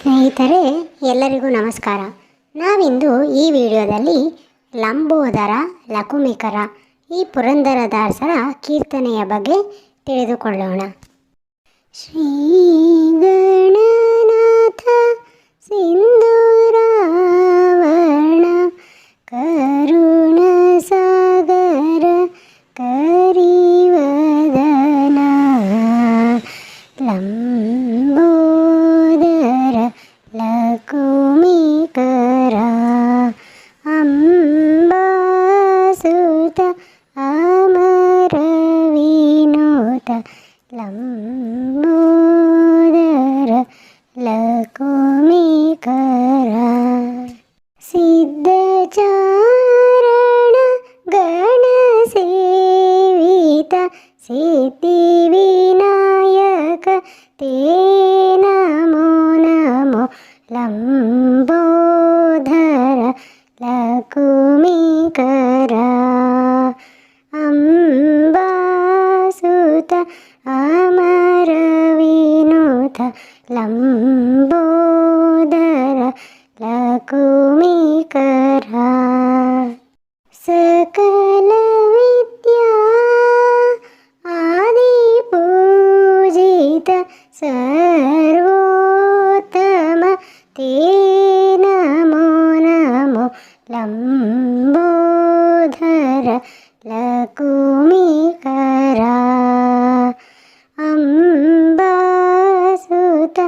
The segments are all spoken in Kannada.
ಸ್ನೇಹಿತರೆ, ಎಲ್ಲರಿಗೂ ನಮಸ್ಕಾರ. ನಾವಿಂದು ಈ ವಿಡಿಯೋದಲ್ಲಿ ಲಂಬೋದರ, ಲಕುಮಿಕರ, ಈ ಪುರಂದರದಾಸರ ಕೀರ್ತನೆಯ ಬಗ್ಗೆ ತಿಳಿದುಕೊಳ್ಳೋಣ. ಶ್ರೀ ಗಣನಾಥ ಸಿಂಧೂರಾವಣ ಕರುಣ ಸಾಗರ ಕರಿವದನ ಲಂಬೋದರ लम्बोदर लकुमिकरा। सिद्धचारण गणसेवित सिद्धिविनायक ते नमो नमो लम्बोधर लकुमिकरा। अम् लम्बोदर लकुमिकरा। लकोमिकर सकलविद्या आदिपूजित सर्वोत्तम। ते नमो नमो लम्बोधर लकुमिक ಅಂಬಾಸುತ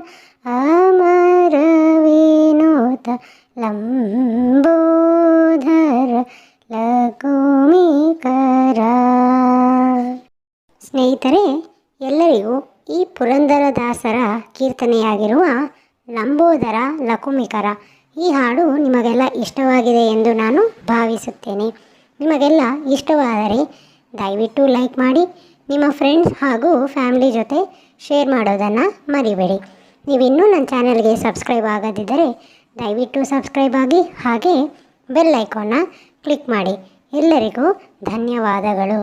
ಅಮರ ವಿನೋತ ಲಂಬೋಧರ ಲಕುಮಿಕರ. ಸ್ನೇಹಿತರೆ, ಎಲ್ಲರಿಗೂ ಈ ಪುರಂದರದಾಸರ ಕೀರ್ತನೆಯಾಗಿರುವ ಲಂಬೋದರ ಲಕುಮಿಕರ ಈ ಹಾಡು ನಿಮಗೆಲ್ಲ ಇಷ್ಟವಾಗಿದೆ ಎಂದು ನಾನು ಭಾವಿಸುತ್ತೇನೆ. ನಿಮಗೆಲ್ಲ ಇಷ್ಟವಾದರೆ ದಯವಿಟ್ಟು ಲೈಕ್ ಮಾಡಿ, ನಿಮ್ಮ ಫ್ರೆಂಡ್ಸ್ ಹಾಗೂ ಫ್ಯಾಮಿಲಿ ಜೊತೆ ಶೇರ್ ಮಾಡೋದನ್ನು ಮರಿಬೇಡಿ. ನೀವಿನ್ನೂ ನನ್ನ ಚಾನಲ್ಗೆ ಸಬ್ಸ್ಕ್ರೈಬ್ ಆಗದಿದ್ದರೆ ದಯವಿಟ್ಟು ಸಬ್ಸ್ಕ್ರೈಬ್ ಆಗಿ ಹಾಗೆ ಬೆಲ್ ಐಕಾನ್ನ ಕ್ಲಿಕ್ ಮಾಡಿ. ಎಲ್ಲರಿಗೂ ಧನ್ಯವಾದಗಳು.